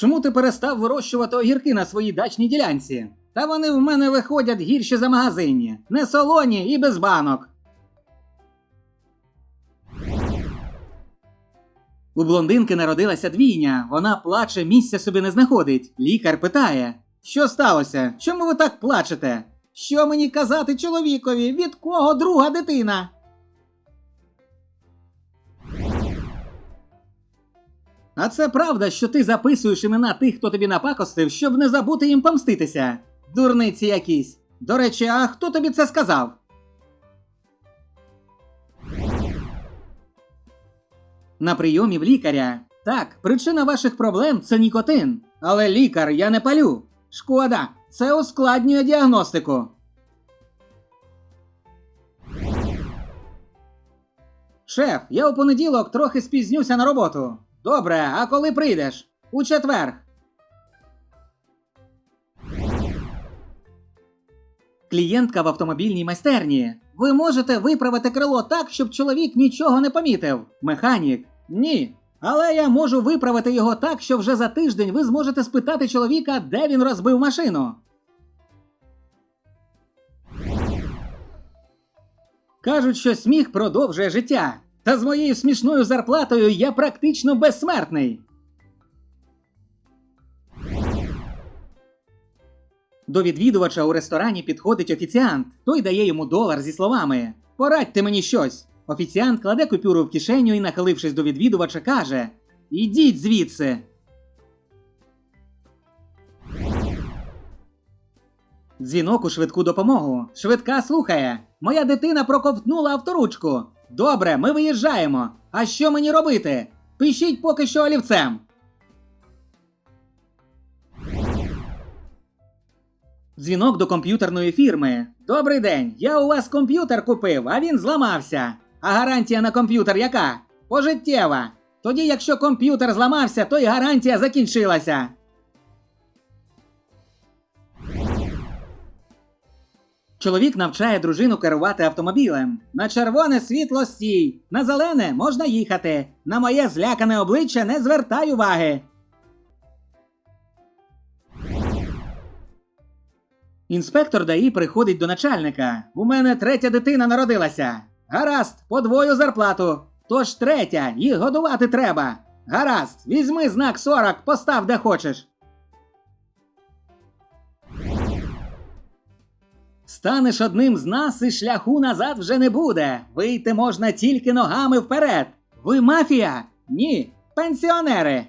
Чому ти перестав вирощувати огірки на своїй дачній ділянці? Та вони в мене виходять гірші за магазинні, не солоні і без банок. У блондинки народилася двійня, вона плаче, місця собі не знаходить. Лікар питає: Що сталося? Чому ви так плачете? Що мені казати чоловікові? Від кого друга дитина? А це правда, що ти записуєш імена тих, хто тобі напакостив, щоб не забути їм помститися. Дурниці якісь. До речі, а хто тобі це сказав? На прийомі в лікаря. Так, причина ваших проблем це нікотин. Але лікар, я не палю. Шкода, це ускладнює діагностику. Шеф, я у понеділок трохи спізнюся на роботу. Добре, а коли прийдеш? У четвер. Клієнтка в автомобільній майстерні. Ви можете виправити крило так, щоб чоловік нічого не помітив. Механік. Ні. Але я можу виправити його так, що вже за тиждень ви зможете спитати чоловіка, де він розбив машину. Кажуть, що сміх продовжує життя. Та з моєю смішною зарплатою я практично безсмертний. До відвідувача у ресторані підходить офіціант. Той дає йому долар зі словами: Порадьте мені щось. Офіціант кладе купюру в кишеню і, нахилившись до відвідувача, каже: Ідіть звідси. Дзвінок у швидку допомогу. Швидка слухає. Моя дитина проковтнула авторучку. Добре, ми виїжджаємо. А що мені робити? Пишіть поки що олівцем. Дзвінок до комп'ютерної фірми. Добрий день. Я у вас комп'ютер купив, а він зламався. А гарантія на комп'ютер яка? Пожиттєва. Тоді, якщо комп'ютер зламався, то й гарантія закінчилася. Чоловік навчає дружину керувати автомобілем. На червоне світло стій, на зелене можна їхати. На моє злякане обличчя не звертай уваги. Інспектор ДАІ приходить до начальника. У мене третя дитина народилася. Гаразд, подвою зарплату. Тож третя, їх годувати треба. Гаразд, візьми знак 40, постав де хочеш. Станеш одним з нас і шляху назад вже не буде. Вийти можна тільки ногами вперед. Ви мафія? Ні, пенсіонери.